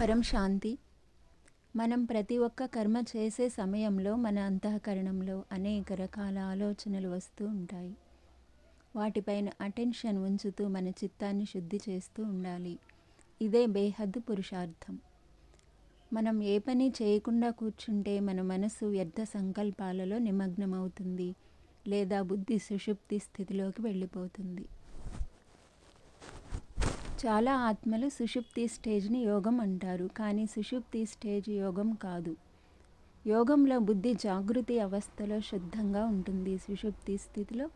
పరం శాంతి. మనం ప్రతి ఒక్క కర్మ చేసే సమయంలో మన అంతఃకరణంలో అనేక రకాల ఆలోచనలు వస్తూ ఉంటాయి. వాటిపైన అటెన్షన్ ఉంచుతూ మన చిత్తాన్ని శుద్ధి చేస్తూ ఉండాలి. ఇదే బేహద్దు పురుషార్థం. మనం ఏ పని చేయకుండా కూర్చుంటే మన మనసు వ్యర్థ సంకల్పాలలో నిమగ్నమవుతుంది లేదా బుద్ధి సుషుప్తి స్థితిలోకి వెళ్ళిపోతుంది. చాలా ఆత్మలు సుషుప్తి స్టేజ్ని యోగం అంటారు కానీ సుషుప్తి స్టేజ్ యోగం కాదు. యోగంలో బుద్ధి జాగృతి అవస్థలో శుద్ధంగా ఉంటుంది. సుషుప్తి స్థితిలో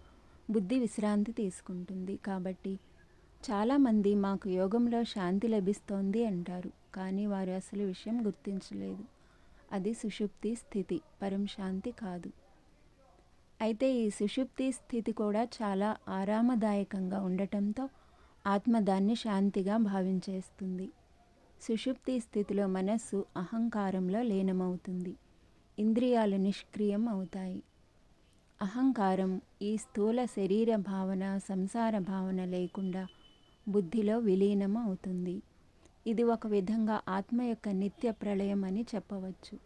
బుద్ధి విశ్రాంతి తీసుకుంటుంది. కాబట్టి చాలామంది మాకు యోగంలో శాంతి లభిస్తోంది అంటారు కానీ వారు అసలు విషయం గుర్తించలేదు. అది సుషుప్తి స్థితి పరం శాంతి కాదు. అయితే ఈ సుషుప్తి స్థితి కూడా చాలా ఆరామదాయకంగా ఉండటంతో ఆత్మ దాన్ని శాంతిగా భావించేస్తుంది. సుషుప్తి స్థితిలో మనస్సు అహంకారంలో లీనమవుతుంది. ఇంద్రియాలు నిష్క్రియం అవుతాయి. అహంకారం ఈ స్థూల శరీర భావన సంసార భావన లేకుండా బుద్ధిలో విలీనం అవుతుంది. ఇది ఒక విధంగా ఆత్మ యొక్క నిత్య ప్రళయం అని చెప్పవచ్చు.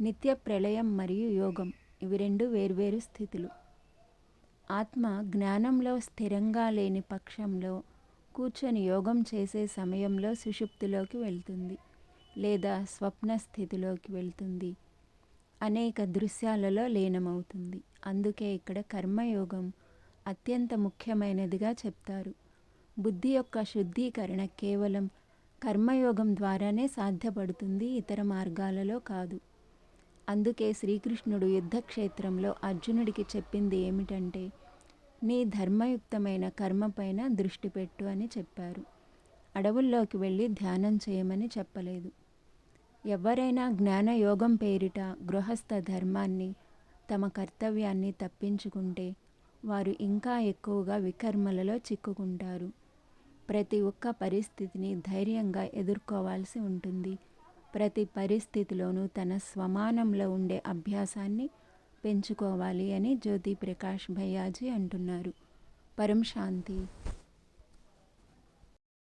నిత్య ప్రళయం మరియు యోగం ఇవి రెండు వేర్వేరు స్థితులు. ఆత్మ జ్ఞానంలో స్థిరంగా లేని పక్షంలో కూర్చొని యోగం చేసే సమయంలో సుషుప్తిలోకి వెళ్తుంది లేదా స్వప్న స్థితిలోకి వెళ్తుంది. అనేక దృశ్యాలలో లీనమవుతుంది. అందుకే ఇక్కడ కర్మయోగం అత్యంత ముఖ్యమైనదిగా చెప్తారు. బుద్ధి యొక్క శుద్ధీకరణ కేవలం కర్మయోగం ద్వారానే సాధ్యపడుతుంది ఇతర మార్గాలలో కాదు. అందుకే శ్రీకృష్ణుడు యుద్ధక్షేత్రంలో అర్జునుడికి చెప్పింది ఏమిటంటే నీ ధర్మయుక్తమైన కర్మపైన దృష్టి పెట్టు అని చెప్పారు. అడవుల్లోకి వెళ్ళి ధ్యానం చేయమని చెప్పలేదు. ఎవరైనా జ్ఞానయోగం పేరిట గృహస్థ ధర్మాన్ని తమ కర్తవ్యాన్ని తప్పించుకుంటే వారు ఇంకా ఎక్కువగా వికర్మలలో చిక్కుకుంటారు. ప్రతి ఒక్క పరిస్థితిని ధైర్యంగా ఎదుర్కోవాల్సి ఉంటుంది. ప్రతి పరిస్థితిలోనూ తన స్వమానంలో ఉండే అభ్యాసాన్ని పెంచుకోవాలి అని జ్యోతి ప్రకాష్ భయ్యాజీ అంటున్నారు. పరం శాంతి.